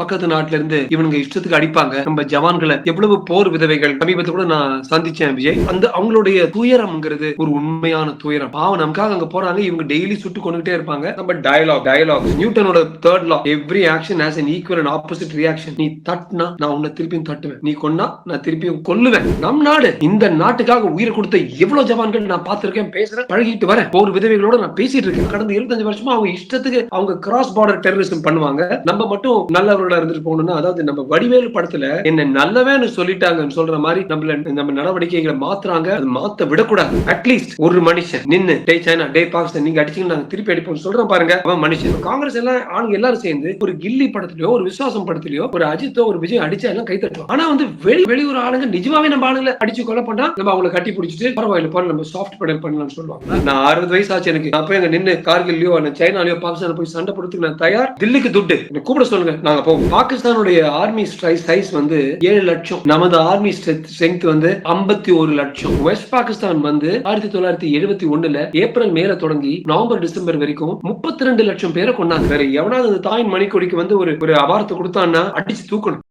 பக்கத்து நாட்டுல இருந்து இவனுங்க இஷ்டத்துக்கு அடிப்பாங்க. நம்ம ஜவான்களை எவ்வளவு போர் விதவைகள். சமீபத்தில் கூட நான் சந்திச்சேன் விஜய். அந்த அவங்களுடைய துயரம்ங்கிறது ஒரு உண்மையான துயரம். பாவம் நமக்காக அங்க போறாங்க. இவங்க டெய்லி சுட்டு கொண்டுகிட்டே இருப்பாங்க. நம்ம dialogue dialogue நியூட்டனோட third law every action has an equal and opposite reaction நீ தட்டினா நான் உன்னை திருப்பியும் தட்டுவேன். நீ கொன்னா நான் திருப்பியும் கொல்லுவேன். நம் நாடு. இந்த நாட்டுக்காக உயிரை கொடுத்த எவ்வளவு ஜவான்கள் நான் பார்த்திருக்கேன் பேசுறேன் பழகிட்டு வரேன். போர் விதவைகளோட நான் பேசிட்டு இருக்கேன். கடந்த இருபத்தஞ்சு வருஷமா அவங்க இஷ்டத்துக்கு அவங்க கிராஸ் பார்டர் டெரரிசம் பண்ணுவாங்க. நம்ம மட்டும் நல்லவர்களா இருந்துட்டு போகணும்னா அதாவது நம்ம வடிவேலு படத்துல என்ன நல்லவேன்னு சொல்லிட்டாங்கன்னு சொல்ற மாதிரி நம்மள நம்ம நடவடிக்கைகளை மாத்துறாங்க. அது மாத்த விடக்கூடாது. அட்லீஸ்ட் ஒரு மனுஷன் நின்னு டே சைனா டே பாகிஸ்தான் நீங்க அடிச்சீங்கன்னா நாங்க திருப்பி அடிப்போம் சொல்றோம் பாருங்க. அவன் மனுஷன். காங்கிரஸ் எல்லாம் ஆளுங்க எல்லாரும் சேர்ந்து ஒரு கில்லி படத்துலயோ ஒரு விசுவாசம் படத்துலயோ ஒரு அஜித்தோ ஒரு விஜய் அடிச்சா எல்லாம் கை தட்டுவோம் ஆனா வந்து வெளி வெளியூர் ஆளுங்க நிஜமாவே நம்ம ஆளுங்களை அடிச்சு கொலை பண்ணா நம்ம அவங்களை கட்டி பிடிச்சிட்டு பரவாயில்ல போல நம்ம சாஃப்ட் பெடல் பண்ணலாம்னு சொல்லுவாங்க. நான் அறுபது வயசு ஆச்சு எனக்கு. நான் போய் அங்க நின்னு கார்கில்லயோ சைனாலயோ பாகிஸ்தான் போய் சண்டை போடுறதுக்கு நான் தயார். தில்லிக்கு துட்டு. கூப்பிட சொல்லுங்க. நாங்க போவோம். பாகிஸ்தானுடைய ஆர்மி சைஸ் வந்து ஏழு லட்சம். நமது ஆர்மி ஸ்ட்ரென்த் வந்து ஐம்பத்தி ஒரு லட்சம். வெஸ்ட் பாகிஸ்தான் வந்து ஆயிரத்தி தொள்ளாயிரத்தி எழுபத்தி ஒண்ணுல ஏப்ரல் மேல தொடங்கி நவம்பர் டிசம்பர் வரைக்கும் முப்பத்தி ரெண்டு லட்சம் பேரை கொண்டாங்க. வேற எவனாவது அந்த தாயின் மணிக்கொடிக்கு வந்து ஒரு ஒரு அபாரத்தை கொடுத்தான்னா அடிச்சு தூக்கணும்.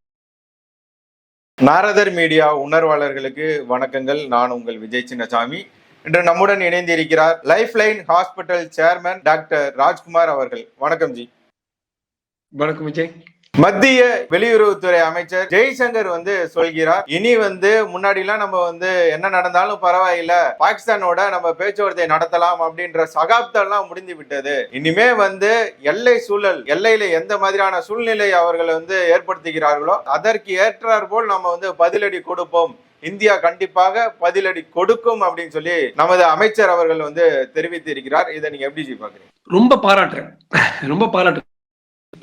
நாரதர் மீடியா உணர்வாளர்களுக்கு வணக்கங்கள். நான் உங்கள் விஜய் சின்னசாமி. இன்று நம்முடன் இணைந்திருக்கிறார் Lifeline hospital chairman doctor Rajkumar அவர்கள். வணக்கம் ஜி. வணக்கம் விஜய். மத்திய வெளியுறவுத்துறை அமைச்சர் ஜெய்சங்கர் வந்து சொல்கிறார் இனி வந்து முன்னாடி எல்லாம் நம்ம வந்து என்ன நடந்தாலும் பரவாயில்ல பாகிஸ்தானோட நம்ம பேச்சுவார்த்தை நடத்தலாம் அப்படின்ற சகாப்தம் எல்லாம் முடிந்து விட்டது இனிமே வந்து எல்லை சூழல் எல்லையில எந்த மாதிரியான சூழ்நிலை அவர்கள் வந்து ஏற்படுத்துகிறார்களோ அதற்கு ஏற்றார் போல் நம்ம வந்து பதிலடி கொடுப்போம். இந்தியா கண்டிப்பாக பதிலடி கொடுக்கும் அப்படின்னு சொல்லி நமது அமைச்சர் அவர்கள் வந்து தெரிவித்து இருக்கிறார் இதை நீங்க எப்படி பாக்குறீங்க ரொம்ப பாராட்டுறேன். ரொம்ப பாராட்டுறேன்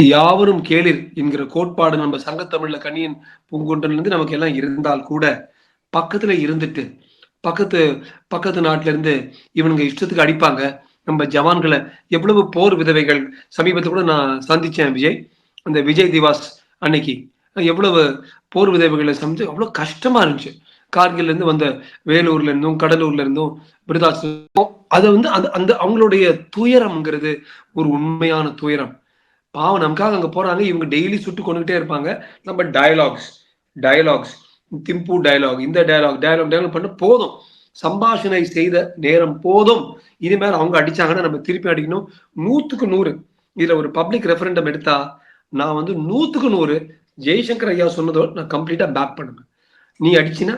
யாவரும் கேளிர் என்கிற கோட்பாடு நம்ம சங்கத்தமிழ்ல கண்ணியின் பூங்குன்றன்ல இருந்து நமக்கு எல்லாம் இருந்தால் கூட பக்கத்துல இருந்துட்டு பக்கத்து பக்கத்து நாட்டுல இருந்து இவனுங்க இஷ்டத்துக்கு அடிப்பாங்க. நம்ம ஜவான்களை எவ்வளவு போர் விதவைகள். சமீபத்தில் கூட நான் சந்திச்சேன் விஜய். அந்த விஜய் திவாஸ் அன்னைக்கு. எவ்வளவு போர் விதவைகளை சந்திச்சு அவ்வளவு கஷ்டமா இருந்துச்சு. கார்கில் இருந்து வந்த வேலூர்ல இருந்தும் கடலூர்ல இருந்தும் விருதாஸ் அதை வந்து அந்த அந்த அவங்களுடைய துயரம்ங்கிறது ஒரு உண்மையான துயரம். பாவம் நமக்காக அங்க போறாங்க. இவங்க டெய்லி சுட்டு கொண்டுகிட்டே இருப்பாங்க. நம்ம டயலாக்ஸ் டயலாக்ஸ் திம்பு டயலாக் இந்த டயலாக் டயலாக் டயலாக் பண்ண போதும். சம்பாஷணை செய்த நேரம் போதும். இனிமேல் அவங்க அடிச்சாங்கன்னா நம்ம திருப்பி அடிக்கணும். நூத்துக்கு நூறு. இதுல ஒரு பப்ளிக் ரெஃபரண்டம் எடுத்தா நான் வந்து நூத்துக்கு நூறு ஜெய்சங்கர் ஐயா சொன்னதோட நான் கம்ப்ளீட்டா பேக் பண்ணுவேன். நீ அடிச்சினா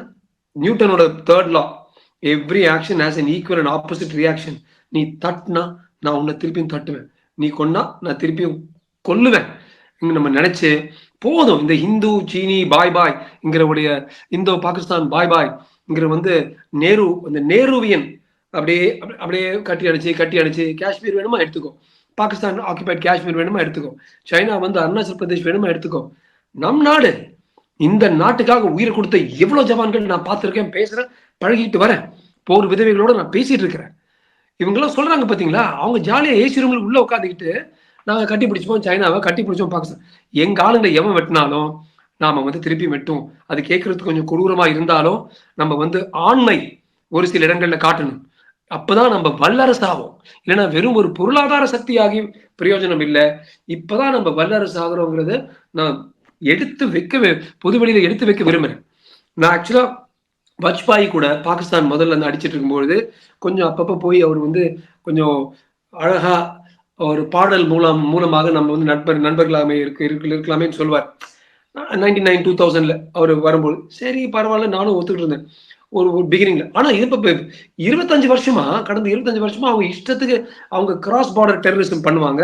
நியூட்டனோட third law every action has an equal and opposite reaction நீ தட்டினா நான் உன்னை திருப்பியும் தட்டுவேன். நீ கொன்னா நான் திருப்பியும் கொல்லுவேன் நம்ம நினைச்சு போதும் இந்த ஹிந்து சீனி பாய் பாய் இங்கிறவுடைய இந்தோ பாகிஸ்தான் பாய் பாய் இங்கிற வந்து நேரு அந்த நேருவியன் அப்படியே அப்படியே கட்டி அடிச்சு கட்டி அடிச்சு காஷ்மீர் வேணுமா எடுத்துக்கோ. பாகிஸ்தான் ஆக்கிபைட் காஷ்மீர் வேணுமா எடுத்துக்கோ. சைனா வந்து அருணாச்சல் பிரதேஷ் வேணுமா எடுத்துக்கோ. நம் நாடு இந்த நாட்டுக்காக உயிரை கொடுத்த எவ்வளவு ஜவான்கள் நான் பார்த்துருக்கேன் பேசுறேன் பழகிட்டு வரேன். போர் விதவைகளோட நான் பேசிட்டு இருக்கிறேன். இவங்கெல்லாம் சொல்றாங்க பாத்தீங்களா? அவங்க ஜாலியா ஏசி ரூம்ல உள்ள உட்காந்துக்கிட்டு நாங்கள் கட்டி பிடிச்சோம் சைனாவை கட்டி பிடிச்சோம் பாகிஸ்தான். எங்க ஆளுங்களை எவன் வெட்டினாலும் நாம வந்து திருப்பி வெட்டும் அது கேட்கறதுக்கு கொஞ்சம் கொடூரமா இருந்தாலும் நம்ம வந்து ஆண்மை ஒரு சில இடங்கள்ல காட்டணும். அப்பதான் நம்ம வல்லரசு ஆகும் இல்லைன்னா வெறும் ஒரு பொருளாதார சக்தியாகி பிரயோஜனம் இல்லை. இப்பதான் நம்ம வல்லரசு ஆகிறோங்கிறத நான் எடுத்து வைக்க பொதுவெளியில பொது எடுத்து வைக்க விரும்புறேன். நான் ஆக்சுவலா வாஜ்பாய் கூட பாகிஸ்தான் முதல்ல இருந்து அடிச்சிட்டு இருக்கும்பொழுது கொஞ்சம் அப்பப்போ போய் அவர் வந்து கொஞ்சம் அழகா ஒரு பாடல் மூலம் மூலமாக நம்ம வந்து நண்பர் நண்பர்களாமே இருக்கு இருக்கு இருக்கலாமேன்னு சொல்லுவார் நைன்டி நைன் டூ தௌசண்ட்ல அவர் வரும்போது சரி பரவாயில்ல நானும் ஒத்துக்கிட்டு இருந்தேன். ஒரு ஒரு பிகினிங்ல ஆனா இது இப்போ இருபத்தஞ்சு வருஷமா கடந்த இருபத்தஞ்சு வருஷமா அவங்க இஷ்டத்துக்கு அவங்க கிராஸ் பார்டர் டெரரிசம் பண்ணுவாங்க.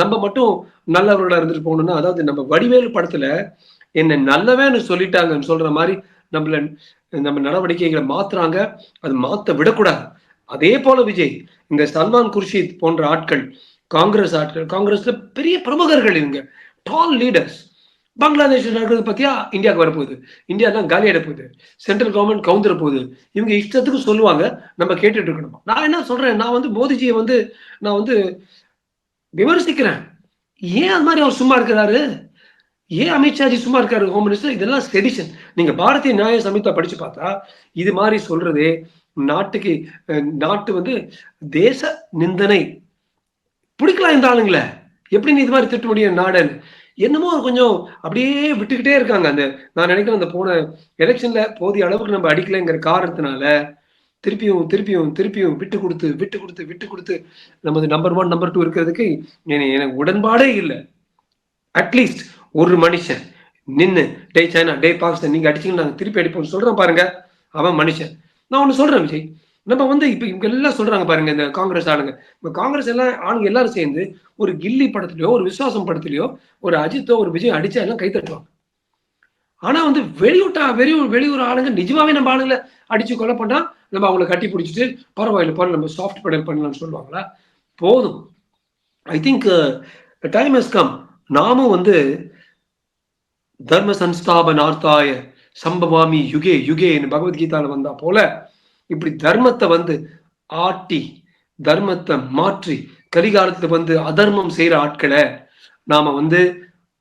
நம்ம மட்டும் நல்லவர்களா இருந்துட்டு போகணும்னா அதாவது நம்ம வடிவேலு படத்துல என்ன நல்லவேன்னு சொல்லிட்டாங்கன்னு சொல்ற மாதிரி நம்மள நம்ம நடவடிக்கைகளை மாத்துறாங்க. அது மாத்த விடக்கூடாது. அதே போல விஜய் இந்த சல்மான் குர்ஷித் போன்ற ஆட்கள் காங்கிரஸ் ஆட்கள் காங்கிரஸ்ல பெரிய பிரமுகர்கள் இவங்க. டால் லீடர்ஸ் பங்களாதேஷ் நடக்கிறது பத்தியா? இந்தியாவுக்கு வரப்போகுது. இந்தியா தான் காலி போகுது. சென்ட்ரல் கவர்மெண்ட் கவுந்துற போகுது. இவங்க இஷ்டத்துக்கு சொல்லுவாங்க. நம்ம கேட்டுட்டு இருக்கணும். நான் என்ன சொல்றேன்? நான் வந்து மோதிஜியை வந்து நான் வந்து விமர்சிக்கிறேன். ஏன் அது மாதிரி அவர் சும்மா இருக்கிறாரு? ஏன் அமித்ஷாஜி சும்மா இருக்காரு ஹோம் மினிஸ்டர் இதெல்லாம் செடிஷன் நீங்க பாரதிய நியாய சமிதா படிச்சு பார்த்தா இது மாதிரி சொல்றது நாட்டுக்கு நாட்டு வந்து தேச நிந்தனை பிடிக்கலாம் இந்த ஆளுங்கள. எப்படி நீ இது மாதிரி திட்ட முடியும் நாடன்? என்னமோ கொஞ்சம் அப்படியே விட்டுக்கிட்டே இருக்காங்க. அந்த நான் நினைக்கிறேன் அந்த போன எலெக்ஷன்ல போதிய அளவுக்கு நம்ம அடிக்கலைங்கிற காரணத்தினால திருப்பியும் திருப்பியும் திருப்பியும் விட்டு கொடுத்து விட்டு கொடுத்து விட்டு கொடுத்து நமது நம்பர் ஒன் நம்பர் டூ இருக்கிறதுக்கு எனக்கு உடன்பாடே இல்லை. அட்லீஸ்ட் ஒரு மனுஷன் நின்று டே சைனா டே பாகிஸ்தான் நீங்க அடிச்சீங்கன்னா நாங்கள் திருப்பி அடிப்போம்னு சொல்றேன் பாருங்க. அவன் மனுஷன். நான் ஒன்று சொல்றேன் விஜய். நம்ம வந்து இப்ப இவங்க எல்லாம் சொல்றாங்க பாருங்க இந்த காங்கிரஸ் ஆளுங்க. இப்ப காங்கிரஸ் எல்லாம் ஆளுங்க எல்லாரும் சேர்ந்து ஒரு கில்லி படத்துலயோ ஒரு விசுவாசம் படத்துலயோ ஒரு அஜித்தோ ஒரு விஜய் அடிச்சா எல்லாம் கை தட்டுவாங்க. ஆனா வந்து வெளியூட்டா வெளியூர் வெளியூர் ஆளுங்க நிஜமாவே நம்ம ஆளுங்களை அடிச்சு கொலை பண்ணா நம்ம அவங்கள கட்டி பிடிச்சிட்டு பரவாயில்ல பரவாயில்ல நம்ம சாஃப்ட் பெடல் பண்ணலாம்னு சொல்லுவாங்களா? போதும். I think time has come நாமும் வந்து தர்ம சன்ஸ்தாபனார்த்தாய சம்பவாமி யுகே யுகேன்னு பகவத்கீதாவில் வந்தா போல இப்படி தர்மத்தை வந்து ஆட்டி தர்மத்தை மாற்றி கரிகாலத்துல வந்து அதர்மம் செய்யற ஆட்களை நாம வந்து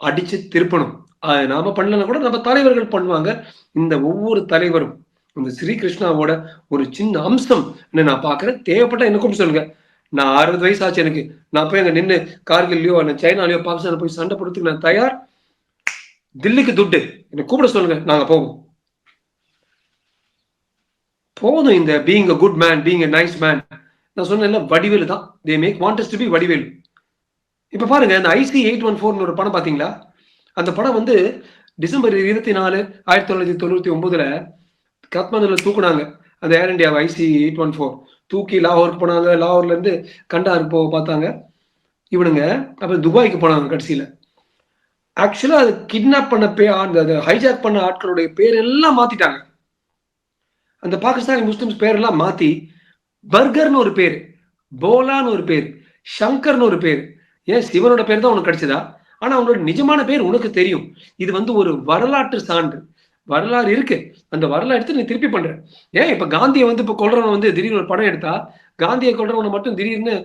அடிச்சு திருப்பணும். அது நாம பண்ணலன்னா கூட நம்ம தலைவர்கள் பண்ணுவாங்க. இந்த ஒவ்வொரு தலைவரும் இந்த ஸ்ரீகிருஷ்ணாவோட ஒரு சின்ன அம்சம் என்ன நான் பாக்குறேன் தேவைப்பட்ட எனக்கும் சொல்லுங்க. நான் அறுபது வயசு ஆச்சு எனக்கு. நான் போய் அங்க நின்று கார்கில்லையோ அல்ல சைனாலையோ பாகிஸ்தான போய் சண்டை போடுறதுக்கு நான் தயார்? தில்லிக்கு துட்டு. என்னை கூப்பிட சொல்லுங்க. நாங்க போவோம். போதும் இந்த being a good man being a nice man நான் சொன்னேன்ல வடிவேலு தான். They make wants to be Vadivelu. இப்ப பாருங்க இந்த ஐசி எயிட் ஒன் ஃபோர்னு ஒரு படம் பாத்தீங்களா? அந்த படம் வந்து டிசம்பர் இருபத்தி நாலு ஆயிரத்தி தொள்ளாயிரத்தி தொண்ணூத்தி ஒன்பதுல காத்மாண்டுல தூக்குனாங்க. அந்த Air India IC eight one four தூக்கி லாகூருக்கு போனாங்க. லாகூர்ல இருந்து கண்டாருக்கு போக பார்த்தாங்க. இவனுங்க அப்புறம் துபாய்க்கு போனாங்க கடைசியில. ஆக்சுவலா அது கிட்னாப் பண்ண பே அந்த ஹைஜாக் பண்ண ஆட்களுடைய பேர் எல்லாம் மாத்திட்டாங்க. அந்த பாகிஸ்தானி முஸ்லிம்ஸ் பேரெல்லாம் மாத்தி பர்கர்னு ஒரு பேர் போலான்னு ஒரு பேர் ஷங்கர்னு ஒரு பேர். ஏன்? சிவனோட பேர் தான் உனக்கு கிடைச்சதா? ஆனா அவங்களோட நிஜமான பேர் உனக்கு தெரியும். இது வந்து ஒரு வரலாற்று சான்று. வரலாறு இருக்கு. அந்த வரலாறு எடுத்து நீ திருப்பி பண்ற. ஏன்? இப்ப காந்தியை வந்து இப்ப கொள்றவன் வந்து திடீர்னு ஒரு படம் எடுத்தா காந்தியை கொள்றவனை மட்டும் திடீர்னு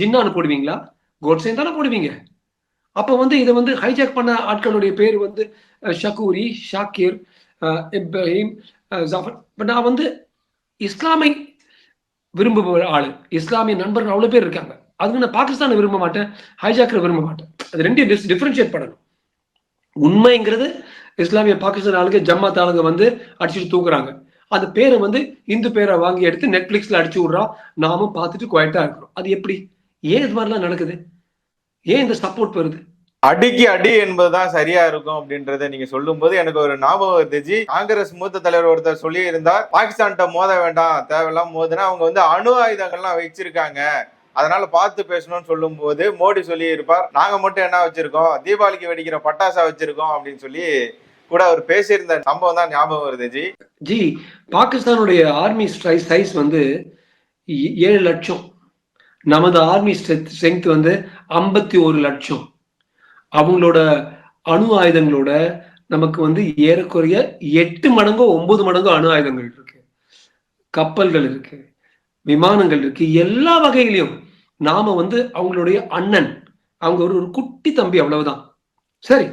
ஜின்னான்னு போடுவீங்களா? கோட்ஸையும் தானே போடுவீங்க. அப்ப வந்து இதை வந்து ஹைஜாக் பண்ண ஆட்களுடைய பேர் வந்து ஷக்கூரி ஷாக்கிர் இப்ராஹிம் ஜாஃபர். பட் நான் வந்து இஸ்லாமை விரும்புகிற ஆளு. இஸ்லாமிய நண்பர்கள் அவ்வளோ பேர் இருக்காங்க. அதுக்கு நான் பாகிஸ்தானை விரும்ப மாட்டேன் ஹைஜாக்கரை விரும்ப மாட்டேன். அது ரெண்டையும் டிஃப்ரென்ஷியேட் பண்ணணும். உண்மைங்கிறது இஸ்லாமிய பாகிஸ்தான் ஆளுங்க ஜம்மாத் ஆளுங்க வந்து அடிச்சுட்டு தூக்குறாங்க. அந்த பேரை வந்து இந்து பேரை வாங்கி எடுத்து நெட்ஃப்ளிக்ஸில் அடிச்சு விட்றோம் நாமும் பார்த்துட்டு குவாய்ட்டாக இருக்கிறோம். அது எப்படி? ஏன் இது மாதிரிலாம் நடக்குது? ஏன் இந்த சப்போர்ட் வருது? அடிக்கு அடி என்பதுதான் சரியா இருக்கும் அப்படின்றத நீங்க சொல்லும் போது எனக்கு ஒரு ஞாபகம் வருதுஜி காங்கிரஸ் மூத்த தலைவர் ஒருத்தர் சொல்லி இருந்தார் பாகிஸ்தான்கிட்ட மோத வேண்டாம் தேவையெல்லாம் மோதுனா அவங்க வந்து அணு ஆயுதங்கள்லாம் வச்சிருக்காங்க. அதனால பார்த்து பேசணும்னு சொல்லும் போது மோடி சொல்லி இருப்பார் நாங்க மட்டும் என்ன வச்சிருக்கோம்? தீபாவளிக்கு வெடிக்கிற பட்டாசா வச்சிருக்கோம்? அப்படின்னு சொல்லி கூட அவர் பேசியிருந்த சம்பவம் தான் ஞாபகம் வருது ஜி. ஜி பாகிஸ்தானுடைய ஆர்மி சைஸ் வந்து ஏழு லட்சம். நமது ஆர்மி ஸ்ட்ரென்த் வந்து ஐம்பத்தி ஒரு லட்சம். அவங்களோட அணு ஆயுதங்களோட நமக்கு வந்து ஏறக்குறைய எட்டு மடங்கோ ஒன்பது மடங்கோ அணு ஆயுதங்கள் இருக்கு. கப்பல்கள் இருக்கு விமானங்கள் இருக்கு. எல்லா வகையிலையும் நாம வந்து அவங்களுடைய அண்ணன் அவங்க ஒரு ஒரு குட்டி தம்பி அவ்வளவுதான். சரி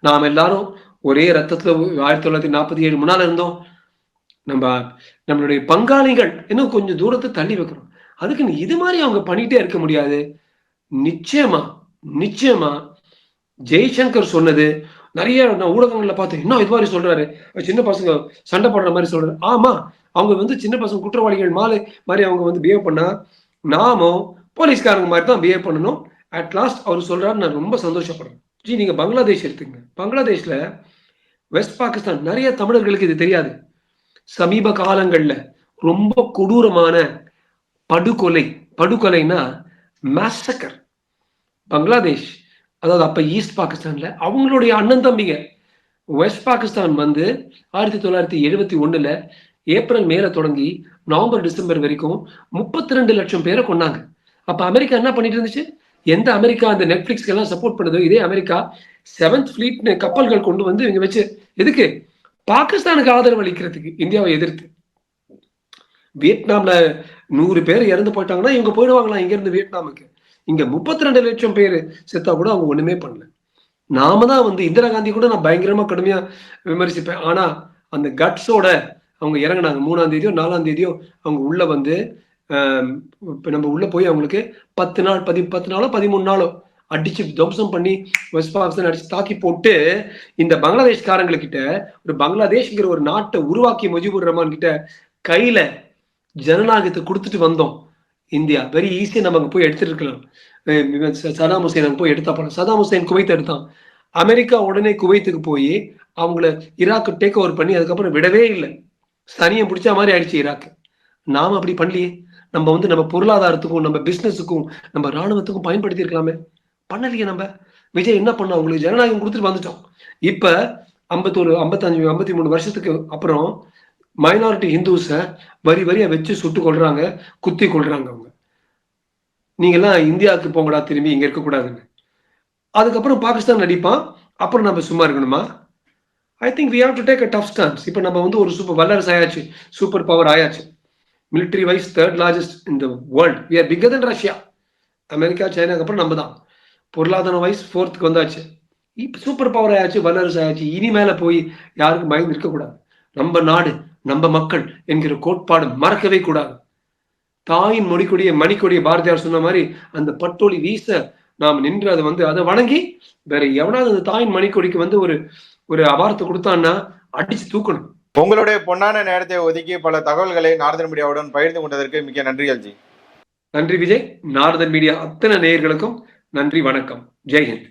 நாம் எல்லாரும் ஒரே ரத்தத்துல ஆயிரத்தி தொள்ளாயிரத்தி நாற்பத்தி ஏழு முன்னால இருந்தோம். நம்ம நம்மளுடைய பங்காளிகள் இன்னும் கொஞ்சம் தூரத்தை தள்ளி வைக்கிறோம் அதுக்குன்னு இது மாதிரி அவங்க பண்ணிட்டே இருக்க முடியாது. நிச்சயமா நிச்சயமா ஜெய்சங்கர் சொன்னது. நிறைய நான் ஊடகங்கள்ல பார்த்தேன் இன்னும் இது மாதிரி சொல்றாரு? சின்ன பசங்க சண்டை போடுற மாதிரி சொல்றாரு. ஆமா அவங்க வந்து சின்ன பசங்க குற்றவாளிகள் மாலை மாதிரி அவங்க வந்து பிஹேவ் பண்ணா நாமும் போலீஸ்காரங்க மாதிரி தான் பிஹேவ் பண்ணணும். அட் லாஸ்ட் அவர் சொல்றாரு நான் ரொம்ப சந்தோஷப்படுறேன். ஜி நீங்க பங்களாதேஷ் எடுத்துங்க. பங்களாதேஷ்ல வெஸ்ட் பாகிஸ்தான் நிறைய தமிழர்களுக்கு இது தெரியாது. சமீப காலங்கள்ல ரொம்ப கொடூரமான படுகொலை. படுகொலைனா மேசக்கர் பங்களாதேஷ் அதாவது அப்ப ஈஸ்ட் பாகிஸ்தான்ல அவங்களுடைய அண்ணன் தம்பிங்க. வெஸ்ட் பாகிஸ்தான் வந்து ஆயிரத்தி தொள்ளாயிரத்தி எழுபத்தி ஒண்ணுல ஏப்ரல் மேல தொடங்கி நவம்பர் டிசம்பர் வரைக்கும் முப்பத்தி ரெண்டு லட்சம் பேரை கொண்டாங்க அப்ப அமெரிக்கா என்ன பண்ணிட்டு இருந்துச்சு? எந்த அமெரிக்கா அந்த நெட்ஃபிளிக்ஸ்க்கு எல்லாம் சப்போர்ட் பண்ணுதோ இதே அமெரிக்கா செவன்த் ஃபிளீட் கப்பல்கள் கொண்டு வந்து இவங்க வச்சு எதுக்கு? பாகிஸ்தானுக்கு ஆதரவு அளிக்கிறதுக்கு இந்தியாவை எதிர்த்து. வியட்நாம்ல நூறு பேர் இறந்து போயிட்டாங்கன்னா இவங்க போயிடுவாங்களாம் இங்க இருந்து வியட்நாமுக்கு. இங்க முப்பத்தி ரெண்டு லட்சம் பேர் செத்தா கூட அவங்க ஒண்ணுமே பண்ணல. நாம தான் வந்து இந்திரா காந்தி கூட நான் பயங்கரமா கடுமையா விமர்சிப்பேன். ஆனா அந்த கட்ஸோட அவங்க இறங்கினாங்க. மூணாம் தேதியோ நாலாம் தேதியோ அவங்க உள்ள வந்து இப்போ நம்ம உள்ள போய் அவங்களுக்கு பத்து நாள் பதி பத்து நாளோ பதிமூணு நாளோ அடிச்சு துவம்சம் பண்ணி வெஸ்ட் பாகிஸ்தான் அடிச்சு தாக்கி போட்டு இந்த பங்களாதேஷ்காரங்களுக்கிட்ட ஒரு பங்களாதேஷ்ங்கிற ஒரு நாட்டை உருவாக்கி முஜிபுர் ரஹ்மான் கிட்ட கையில ஜனநாயகத்தை கொடுத்துட்டு வந்தோம். இந்தியா. வெரி ஈஸியாக நம்ம அங்கே போய் எடுத்துருக்கலாம் இருக்கலாம். சதாம் ஹுசேன் அங்கே போய் எடுத்தா போல சதாம் ஹுசேன் குவைத் எடுத்தான். அமெரிக்கா உடனே குவைத்துக்கு போய் அவங்கள ஈராக்கு டேக் ஓவர் பண்ணி அதுக்கப்புறம் விடவே இல்லை. சனியை பிடிச்ச மாதிரி ஆயிடுச்சு ஈராக் நாம் அப்படி பண்ணலையே. நம்ம வந்து நம்ம பொருளாதாரத்துக்கும் நம்ம பிஸ்னஸுக்கும் நம்ம ராணுவத்துக்கும் பயன்படுத்தி இருக்கலாமே. பண்ணலையே நம்ம. விஜய் என்ன பண்ணோம் அவங்களுக்கு ஜனநாயகம் கொடுத்துட்டு வந்துட்டோம். இப்போ ஐம்பத்தோரு ஐம்பத்தஞ்சு ஐம்பத்தி மூணு வருஷத்துக்கு அப்புறம் மைனாரிட்டி ஹிந்துஸை வரி வரியா வச்சு சுட்டு கொள்றாங்க குத்தி கொள்றாங்க அவங்க. நீங்கெல்லாம் இந்தியாவுக்கு போங்கடா திரும்பி இங்க இருக்கக்கூடாதுன்னு அதுக்கப்புறம் பாகிஸ்தான் நடிப்பான் அப்புறம் நம்ம சும்மா இருக்கணுமா? I think we have to take a tough stance இப்போ நம்ம வந்து ஒரு சூப்பர் வல்லரசு ஆயாச்சு சூப்பர் பவர் ஆயாச்சு. Military wise third largest in the world we are bigger than Russia America சைனாக்கு அப்புறம் நம்ம தான். பொருளாதார வைஸ் ஃபோர்த்துக்கு வந்தாச்சு. இப்போ சூப்பர் பவர் ஆயாச்சு வல்லரசு ஆயாச்சு. இனிமேல போய் யாருக்கும் பயந்து இருக்கக்கூடாது நம்ம நாடு நம்ம மக்கள் என்கிற கோட்பாடு மறக்கவே கூடாது. தாயின் மொழிக்கூடிய மணிக்கொடிய பாரதியார் சொன்ன மாதிரி அந்த பட்டொளி வீச நாம் நின்று அதை வந்து அதை வணங்கி வேற எவனாவது அந்த தாயின் மணிக்கொடிக்கு வந்து ஒரு ஒரு அபாரத்தை கொடுத்தான்னா அடிச்சு தூக்கணும். உங்களுடைய பொன்னான நேரத்தை ஒதுக்கி பல தகவல்களை நார்தன் மீடியாவுடன் பகிர்ந்து கொண்டதற்கு மிக்க நன்றிகள் ஜி நன்றி விஜய். நாரதன் மீடியா அத்தனை நேயர்களுக்கும் நன்றி வணக்கம். ஜெய்ஹிந்த்